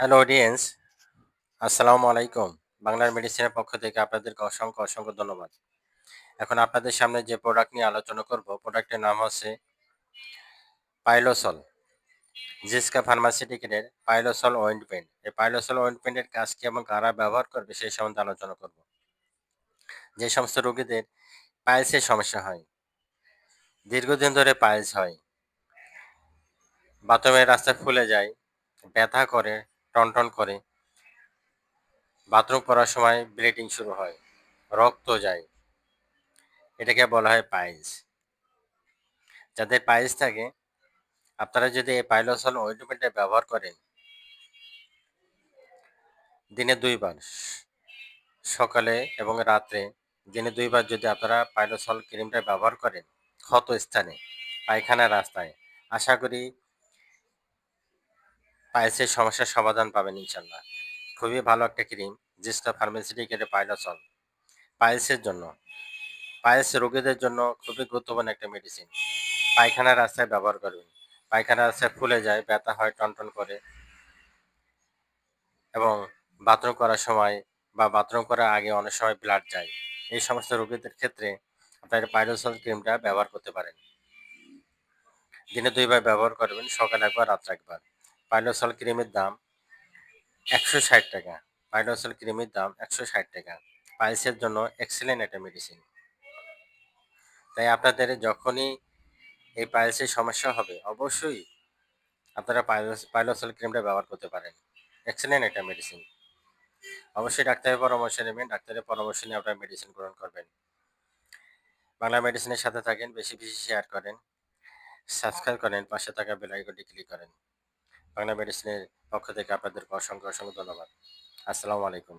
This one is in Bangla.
হ্যালো অডিয়েন্স আসসালামু আলাইকুম বাংলার মেডিসিনের পক্ষ থেকে আপনাদেরকে অসংখ্য অসংখ্য ধন্যবাদ। এখন আপনাদের সামনে যে প্রোডাক্ট নিয়ে আলোচনা করব প্রোডাক্টের নাম হচ্ছে পাইলোসল জিসকা ফার্মাসিউটিক্যালের পাইলোসল অয়েন্টমেন্ট এই পাইলোসল অয়েন্টমেন্টের কাজ কি এবং কারা ব্যবহার করবে, সেই সম্বন্ধে আলোচনা করব। যে সমস্ত রোগীদের পাইলসের সমস্যা হয়, দীর্ঘদিন ধরে পাইলস হয়, বাথরুমের রাস্তায় ফুলে যায়, ব্যথা করে টনটন করে। বাথরুম করার সময় ব্লিডিং শুরু হয়, রক্ত যায়। এটাকে বলা হয় পাইলস। যাদের পাইলস থাকে, আপনারা যদি এই পাইলোসল অয়েন্টমেন্টটা ব্যবহার করেন, দিনে দুইবার, সকালে এবং রাত্রে দিনে দুইবার যদি আপনারা পাইলোসল ক্রিমটা ব্যবহার করেন ক্ষত স্থানে পায়খানা রাস্তায়, আশা করি পাইলসের সমস্যার সমাধান পাবেন ইনশাল্লাহ। খুবই ভালো একটা ক্রিম জিস্টা ফার্মাসিউটিক্যালের পাইলোসল পাইলসের জন্য। পাইলস রোগীদের জন্য খুবই গুরুত্বপূর্ণ একটা মেডিসিন পায়খানা রাস্তায় ব্যবহার করবেন। পায়খানা রাস্তায় ফুলে যায়, ব্যথা হয়, টনটন করে। এবং বাথরুম করার সময় বা বাথরুম করার আগে অনেক সময় ব্লাড যায়। এই সমস্ত রোগীদের ক্ষেত্রে আপনারা পাইরোসল ক্রিমটা ব্যবহার করতে পারেন। দিনে দুইবার ব্যবহার করবেন, সকাল একবার, রাত্রে একবার। পাইলোসল ক্রিমের দাম একশো ষাট টাকা। পাইলোসল ক্রিমের দাম একশো ষাট টাকা। পাইলসের জন্য এক্সেলেন্ট একটা মেডিসিন তাই আপনাদের যখনই এই পাইলসের সমস্যা হবে, অবশ্যই আপনারা পাইলস পাইলোসল ক্রিমটা ব্যবহার করতে পারেন। এক্সেলেন্ট একটা মেডিসিন অবশ্যই ডাক্তারের পরামর্শ নেবেন, ডাক্তারের পরামর্শ নিয়ে আপনারা মেডিসিন গ্রহণ করবেন। বাংলা মেডিসিনের সাথে থাকেন, বেশি বেশি শেয়ার করেন সাবস্ক্রাইব করেন, পাশে থাকা বেল আইকনটি ক্লিক করেন। বাংলা মেডিসিনের পক্ষ থেকে আপনাদেরকে অসংখ্য অসংখ্য ধন্যবাদ। আসসালামু আলাইকুম।